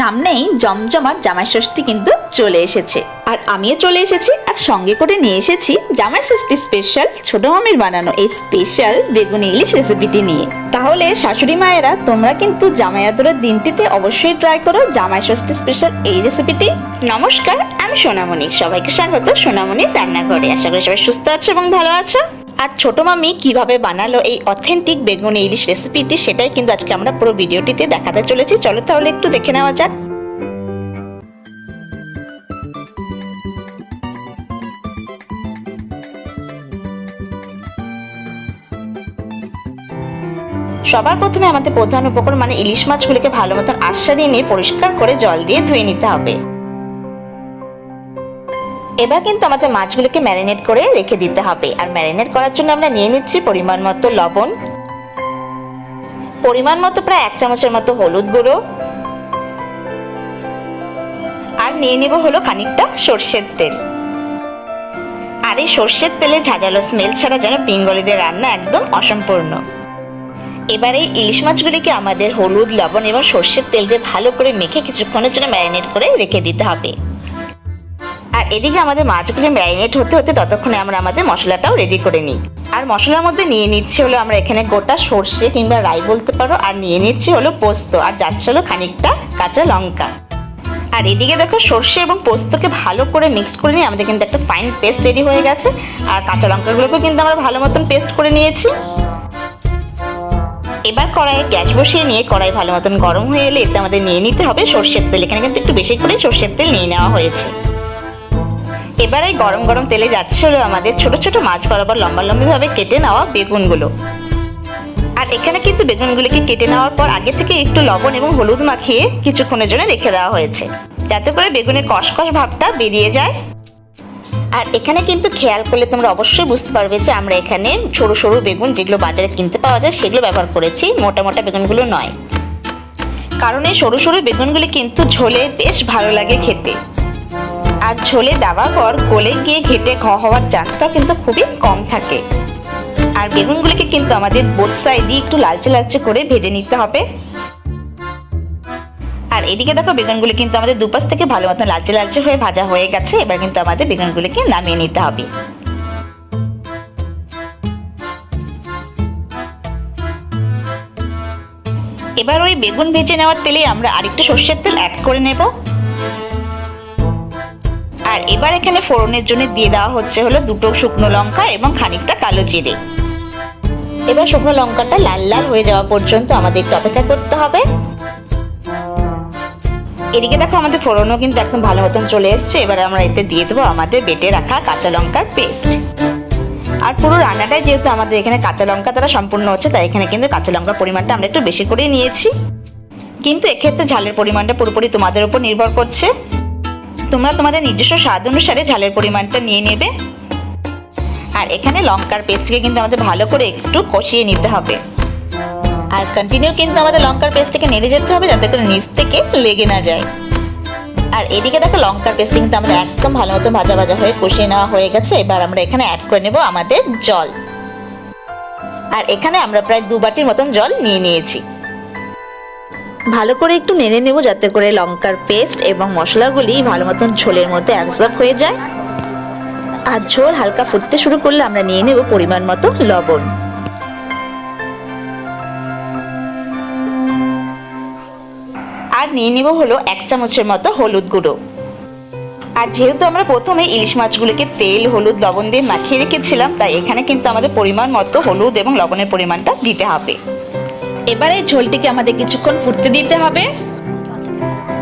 সামনেই জমজমার জামাই ষষ্ঠী কিন্তু চলে এসেছে। আর আমিও চলে এসেছি আর সঙ্গে করে নিয়ে এসেছি জামাই ষষ্ঠী স্পেশাল ছোট মামির বানানো এই স্পেশাল বেগুনি ইলিশ রেসিপিটি নিয়ে। তাহলে শাশুড়ি মায়েরা, তোমরা কিন্তু জামাই আদরের দিনটিতে অবশ্যই ট্রাই করো জামাই ষষ্ঠী স্পেশাল এই রেসিপিটি নমস্কার, আমি সোনামণি। সবাইকে স্বাগত, সোনামণির রান্নাঘরে। আশা করি সবাই সুস্থ আছো এবং ভালো আছো। আর ছোট মামি কীভাবে বানালো এই অথেন্টিক বেগুনি ইলিশ রেসিপিটি সেটাই কিন্তু আজকে আমরা পুরো ভিডিওটিতে দেখাতে চলেছি। চলো তাহলে একটু দেখে নেওয়া যাক। সবার প্রথমে আমাদের প্রধান উপকরণ মানে ইলিশ মাছগুলিকে ভালো মতন আশ্বারি নিয়ে পরিষ্কার করে জল দিয়ে ধুয়ে নিতে হবে। এবার কিন্তু আমাদের মাছগুলোকে ম্যারিনেট করে রেখে দিতে হবে। আর ম্যারিনেট করার জন্য আমরা নিয়ে নিচ্ছি পরিমাণ মতো লবণ। পরিমাণ মতো প্রায় এক চামচের মতো হলুদ গুঁড়ো। আর নিয়ে নেব হলো খানিকটা সর্ষের তেল। আর এই সর্ষের তেলে ঝাঁঝালো স্মেল ছাড়া যেন বেঙ্গলিদের রান্না একদম অসম্পূর্ণ। এবার এই ইলিশ মাছগুলিকে আমাদের হলুদ, লবণ এবং সর্ষের তেল দিয়ে ভালো করে মেখে কিছুক্ষণের জন্য ম্যারিনেট করে রেখে দিতে হবে। এদিকে আমাদের মাছগুলি ম্যারিনেট হতে হতে ততক্ষণে আমরা আমাদের মশলাটাও রেডি করে নিই। আর মশলার মধ্যে নিয়ে নিচ্ছি হলো আমরা এখানে গোটা সর্ষে কিংবা রাই বলতে পারো, আর নিয়ে নিচ্ছি হলো পোস্ত, আর যাচ্ছে হলো খানিকটা কাঁচা লঙ্কা। আর এদিকে দেখো সর্ষে এবং পোস্তকে ভালো করে মিক্সড করে নিয়ে আমাদের কিন্তু একটা ফাইন পেস্ট রেডি হয়ে গেছে। আর কাঁচা লঙ্কাগুলোকেও কিন্তু আমরা ভালো মতন পেস্ট করে নিয়েছি। এবার কড়াইয়ে গ্যাস বসিয়ে নিয়ে কড়াই ভালো মতন গরম হয়ে এলে এতে আমাদের নিয়ে নিতে হবে সর্ষের তেল। এখানে কিন্তু একটু বেশি করে সর্ষের তেল নিয়ে নেওয়া হয়েছে। গরম গরম তেলে যাচ্ছে হলো আমাদের ছোট ছোট মাছ বরাবর লম্বা লম্বিভাবে কেটে নেওয়া বেগুনগুলো। আর এখানে কিন্তু বেগুনগুলিকে কেটে নেওয়ার পর আগে থেকে একটু লবণ এবং হলুদ মাখিয়ে কিছুক্ষণের জন্য রেখে দেওয়া হয়েছে। যাতে করে বেগুনের কষকষ ভাবটা বেরিয়ে যায়। আর এখানে কিন্তু খেয়াল করলে তোমরা অবশ্যই বুঝতে পারবে যে আমরা এখানে সরু সরু বেগুন যেগুলো বাজারে কিনতে পাওয়া যায় সেগুলো ব্যবহার করেছি, মোটা মোটা বেগুনগুলো নয়। কারণ এই সরু সরু বেগুনগুলি কিন্তু ঝোলে বেশ ভালো লাগে খেতে। আর ঝোলে দেওয়ার পর গলে গিয়ে ঘেটে ঘ হওয়ার চান্সটাও কিন্তু খুবই কম থাকে। আর বেগুনগুলিকে কিন্তু আমাদের বোথ সাইডই একটু লালচে লালচে করে ভেজে নিতে হবে। আর এদিকে দেখো বেগুনগুলি কিন্তু আমাদের দুপাশ থেকে ভালো মতো লালচে লালচে হয়ে ভাজা হয়ে গেছে, এবার কিন্তু আমাদের বেগুনগুলিকে নামিয়ে নিতে হবে। এবার ওই বেগুন ভেজে নেওয়ার তেলে আমরা আরেকটু সর্ষের তেল অ্যাড করে নেব। আর এবার এখানে ফোড়নের জন্য দিয়ে দেওয়া হচ্ছে হলো দুটো শুকনো লঙ্কা এবং খানিকটা কালো জিরে। এবার শুকনো লঙ্কাটা লাল লাল হয়ে যাওয়া পর্যন্ত আমাদের একটু অপেক্ষা করতে হবে। এদিকে দেখো আমাদের ফোড়নও কিন্তু একদম ভালো মতন চলে এসছে। এবার আমরা এতে দিয়ে দেবো আমাদের বেটে রাখা কাঁচা লঙ্কার পেস্ট। আর পুরো রান্নাটাই যেহেতু আমাদের এখানে কাঁচা লঙ্কা দ্বারা সম্পূর্ণ হচ্ছে, তাই এখানে কিন্তু কাঁচা লঙ্কার পরিমাণটা আমরা একটু বেশি করেই নিয়েছি। কিন্তু এক্ষেত্রে ঝালের পরিমাণটা পুরোপুরি তোমাদের উপর নির্ভর করছে। তোমরা তোমাদের নিজস্ব স্বাদ অনুসারে ঝালের পরিমাণটা নিয়ে নেবে। আর এখানে লঙ্কার পেস্টকে কিন্তু আমাদের ভালো করে একটু কষিয়ে নিতে হবে। আর কন্টিনিউ কিন্তু আমাদের লঙ্কার পেস্টটাকে নেড়ে যেতে হবে যাতে করে নিচ থেকে লেগে না যায়। আর এদিকে দেখো লঙ্কার পেস্ট কিন্তু আমাদের একদম ভালো মতো ভাজা ভাজা হয়ে কষিয়ে নেওয়া হয়ে গেছে। এবার আমরা এখানে অ্যাড করে নেব আমাদের জল। আর এখানে আমরা প্রায় দু বাটির মতন জল নিয়ে নিয়েছি। ভালো করে একটু নেড়ে নেব যাতে করে লঙ্কার পেস্ট এবং মশলাগুলি ভালো মতন ঝোলের মধ্যে অ্যাবজর্ব হয়ে যায়। আর ঝোল হালকা ফুটতে শুরু করলে আমরা নিয়ে নেব পরিমাণ মতো লবণ। আর নিয়ে নেব হলো এক চামচের মতো হলুদ গুঁড়ো। আর যেহেতু আমরা প্রথমে ইলিশ মাছগুলোকে তেল, হলুদ, লবণ দিয়ে মাখিয়ে রেখেছিলাম, তাই এখানে কিন্তু আমাদের পরিমাণ মতো হলুদ এবং লবণের পরিমাণটা দিতে হবে। এবারে ঝোলটিকে আমাদের কিছুক্ষণ ফুটতে দিতে হবে।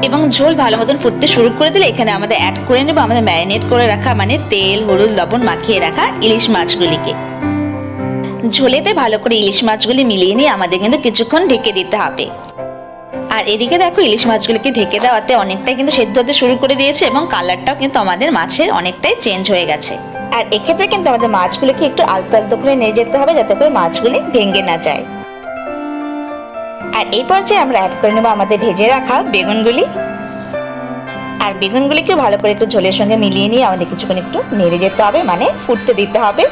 এবং ঝোল ভালো মতন ফুটতে শুরু করে দিলে এখানে আমাদের অ্যাড করে নেব আমাদের ম্যারিনেট করে রাখা মানে তেল, হলুদ, লবণ মাখিয়ে রাখা ইলিশ মাছগুলিকে। ঝোলেতে ভালো করে ইলিশ মাছগুলি মিলিয়ে নিয়ে আমাদের কিন্তু কিছুক্ষণ ঢেকে দিতে হবে। আর এদিকে দেখো ইলিশ মাছগুলিকে ঢেকে দেওয়াতে অনেকটাই কিন্তু সেদ্ধ হতে শুরু করে দিয়েছে এবং কালারটাও কিন্তু আমাদের মাছের অনেকটাই চেঞ্জ হয়ে গেছে। আর এক্ষেত্রে কিন্তু আমাদের মাছগুলিকে একটু আলতো আলতো করে নিয়ে যেতে হবে যাতে করে মাছগুলি ভেঙে না যায়। আর এই পর্যায়ে আমরা অ্যাড করে নেব আমাদের ভেজে রাখা বেগুনগুলি। আর বেগুনগুলিকেও ভালো করে একটু ঝোলের সঙ্গে মিলিয়ে নিয়ে আমাদের কিছুক্ষণ একটু নেড়ে যেতে হবে মানে ফুটতে দিতে হবে।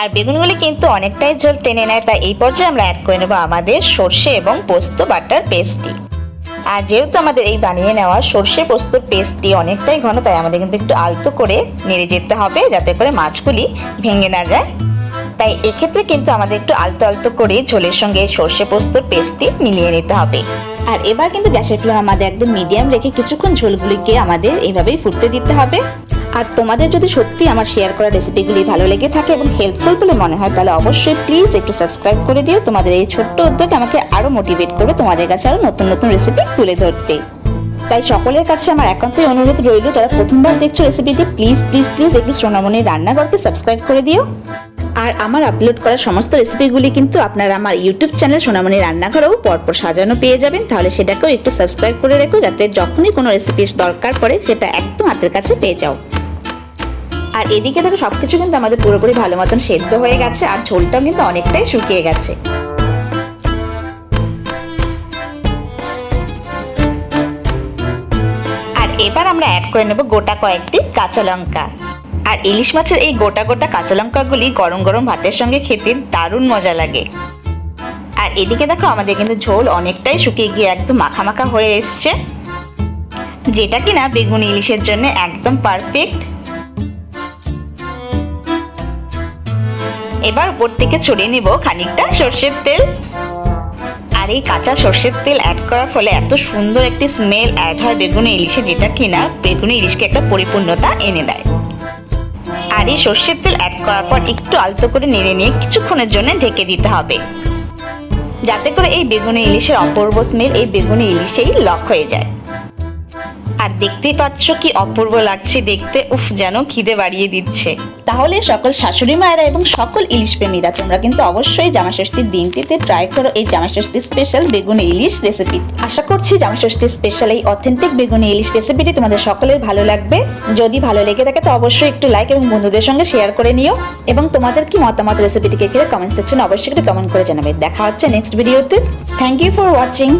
আর বেগুনগুলি কিন্তু অনেকটাই ঝোল টেনে নেয়, তাই এই পর্যায়ে আমরা অ্যাড করে নেব আমাদের সর্ষে এবং পোস্ত বাটার পেস্টটি। আর যেহেতু আমাদের এই বানিয়ে নেওয়া সর্ষে পোস্তর পেস্টটি অনেকটাই ঘন, তাই আমাদের কিন্তু একটু আলতো করে নেড়ে যেতে হবে, যাতে করে মাছগুলি ভেঙে না যায়। তাই এক্ষেত্রে কিন্তু আমাদের একটু আলতো আলতো করে ঝোলের সঙ্গে সর্ষে পোস্তর পেস্টটি মিলিয়ে নিতে হবে। আর এবার কিন্তু গ্যাসের ফ্লেম আমাদের একদম মিডিয়াম রেখে কিছুক্ষণ ঝোলগুলিকে আমাদের এইভাবেই ফুটতে দিতে হবে। আর তোমাদের যদি সত্যি আমার শেয়ার করা রেসিপিগুলি ভালো লেগে থাকে এবং হেল্পফুল বলে মনে হয়, তাহলে অবশ্যই প্লিজ একটু সাবস্ক্রাইব করে দিও। তোমাদের এই ছোট্ট উদ্যোগ আমাকে আরও মোটিভেট করবে তোমাদের কাছে আরও নতুন নতুন রেসিপি তুলে ধরতে। তাই সকলের কাছে আমার একান্তই অনুরোধ রইল, যারা প্রথমবার দেখছ রেসিপিটি প্লিজ প্লিজ প্লিজ একটু সোনামণির রান্নাঘরকে সাবস্ক্রাইব করে দিও। আর আমার আপলোড করা সমস্ত রেসিপিগুলি কিন্তু আপনারা আমার ইউটিউব চ্যানেল সোনামণি রান্নাঘরেও পরপর সাজানো পেয়ে যাবেন। তাহলে সেটাকেও একটু সাবস্ক্রাইব করে রেখো যাতে যখনই কোনো রেসিপির দরকার পড়ে সেটা একদম হাতের কাছে পেয়ে যাও। আর এদিকে দেখো সব কিছু কিন্তু আমাদের পুরোপুরি ভালো মতন সেদ্ধ হয়ে গেছে আর ঝোলটাও কিন্তু অনেকটাই শুকিয়ে গেছে। আর এবার আমরা অ্যাড করে নেব গোটা কয়েকটি কাঁচা লঙ্কা। আর ইলিশ মাছের এই গোটা গোটা কাঁচা লঙ্কাগুলি গরম গরম ভাতের সঙ্গে খেতে দারুণ মজা লাগে। আর এদিকে দেখো আমাদের কিন্তু ঝোল অনেকটাই শুকিয়ে গিয়ে একদম মাখা মাখা হয়ে এসছে। যেটা কিনা বেগুন ইলিশের জন্য একদম পারফেক্ট এবার উপর থেকে ছড়িয়ে নিব খানিকটা সর্ষের তেল। আর এই কাঁচা সর্ষের তেল অ্যাড করার ফলে এত সুন্দর একটি স্মেল অ্যাড হয় বেগুনি ইলিশে, যেটা কিনা বেগুনি ইলিশকে একটা পরিপূর্ণতা এনে দেয়। আর সর্ষের তেল অ্যাড করার পর একটু আলতো করে নেড়ে নিয়ে কিছুক্ষণের জন্য ঢেকে দিতে হবে। যাতে করে এই বেগুনি ইলিশের অপূর্ব স্মেল এই বেগুনি ইলিশেই লক হয়ে যায়। আর দেখতেই পাচ্ছ কি অপূর্ব লাগছে দেখতে। উফ, যেন খিদে বাড়িয়ে দিচ্ছে। তাহলে সকল শাশুড়ি মায়েরা এবং সকল ইলিশ প্রেমীরা, তোমরা কিন্তু অবশ্যই জামাষষ্ঠীর দিনটিতে ট্রাই করো এই জামাষষ্ঠী স্পেশাল বেগুনি ইলিশ রেসিপি আশা করছি জামাষষ্ঠী স্পেশাল এই অথেন্টিক বেগুনি ইলিশ রেসিপিটি তোমাদের সকলের ভালো লাগবে। যদি ভালো লেগে থাকে, তো অবশ্যই একটু লাইক এবং বন্ধুদের সঙ্গে শেয়ার করে নিও। এবং তোমাদের কি মতামত রেসিপিটিকে কমেন্ট সেকশনে অবশ্যই একটু কমেন্ট করে জানাবে। দেখা হচ্ছে নেক্সট ভিডিওতে থ্যাংক ইউ ফর ওয়াচিং